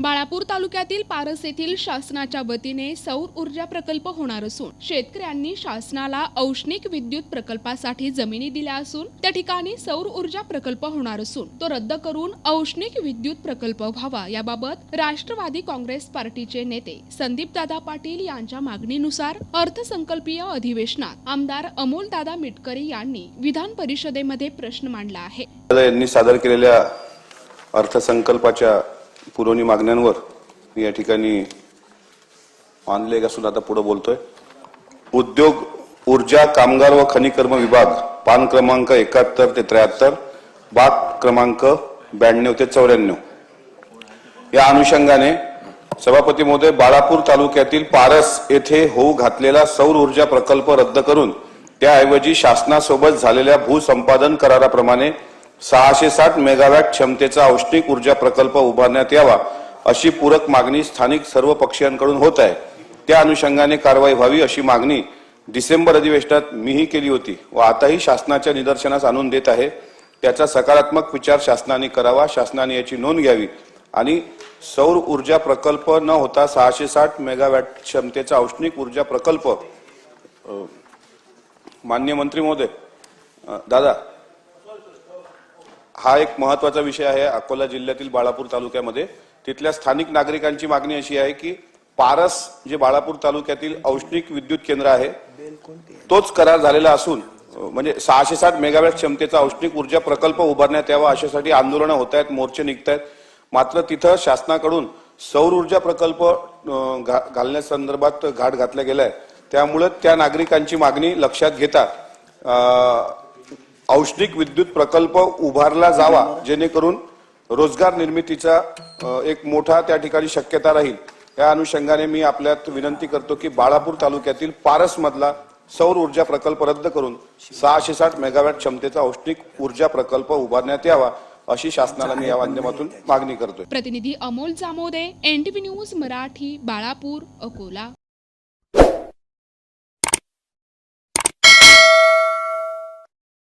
बाळापूर तालुक्यातील पारस येथील शासनाच्या वतीने सौर ऊर्जा प्रकल्प होणार असून शेतकऱ्यांनी शासनाला औष्णिक विद्युत प्रकल्पासाठी जमिनी दिल्या असून त्या ठिकाणी सौर ऊर्जा प्रकल्प होणार असून तो रद्द करून औष्णिक विद्युत प्रकल्प व्हावा. याबाबत राष्ट्रवादी काँग्रेस पार्टीचे नेते संदीप दादा पाटील यांच्या मागणीनुसार अर्थसंकल्पीय अधिवेशनात आमदार अमोल दादा मिटकरी यांनी विधान परिषदेमध्ये प्रश्न मांडला आहे. यांनी सादर केलेल्या अर्थसंकल्पाच्या पुरवणी मागण्यांवर मी या ठिकाणी मानले असून आता पुढे बोलतोय. उद्योग ऊर्जा कामगार व खनिकर्म विभाग पान क्रमांक एकाहत्तर ते त्र्याहत्तर बाग क्रमांक ब्याण्णव ते चौऱ्याण्णव. या अनुषंगाने सभापती महोदय बाळापूर तालुक्यातील पारस येथे होऊ घातलेला सौर ऊर्जा प्रकल्प रद्द करून त्याऐवजी शासनासोबत झालेल्या भूसंपादन कराराप्रमाणे सहाशे साठ मेगावॅट क्षमतेचा औष्णिक ऊर्जा प्रकल्प उभारण्यात यावा अशी पूरक मागणी स्थानिक सर्व पक्षीयांकडून होत आहे. त्या अनुषंगाने कारवाई व्हावी अशी मागणी डिसेंबर अधिवेशनात मीही केली होती व आताही शासनाच्या निदर्शनास आणून देत आहे. त्याचा सकारात्मक विचार शासनाने करावा शासनाने याची नोंद घ्यावी आणि सौर ऊर्जा प्रकल्प न होता सहाशे साठ मेगावॅट क्षमतेचा औष्णिक ऊर्जा प्रकल्प मान्य मंत्री महोदय दादा हा एक महत्त्वाचा विषय आहे. अकोला जिल्ह्यातील बाळापूर तालुक्यामध्ये. तिथल्या स्थानिक नागरिकांची मागणी अशी आहे की पारस जे बाळापूर तालुक्यातील औष्णिक विद्युत केंद्र आहे तोच करार झालेला असून म्हणजे सहाशे साठ मेगावॅट क्षमतेचा औष्णिक ऊर्जा प्रकल्प उभारण्यात यावा अशासाठी आंदोलनं होत आहेत मोर्चे निघत आहेत. मात्र तिथं शासनाकडून सौर ऊर्जा प्रकल्प घालण्यासंदर्भात घाट घातला गेलाय. त्यामुळे त्या नागरिकांची मागणी लक्षात घेता औष्णिक विद्युत प्रकल्प उभारला जावा जेणेकरून रोजगार निर्मितीचा एक मोठा त्या ठिकाणी शक्यता राहील. त्या अनुषंगाने मी आपल्यात विनंती करतो की बाळापूर तालुक्यातील पारस मधला सौर ऊर्जा प्रकल्प रद्द करून सहाशे साठ मेगावॅट क्षमतेचा औष्णिक ऊर्जा प्रकल्प उभारण्यात यावा अशी शासनाला मी या माध्यमातून मागणी करतोय. प्रतिनिधी अमोल जामोदे एनटीव्ही न्यूज मराठी बाळापूर अकोला.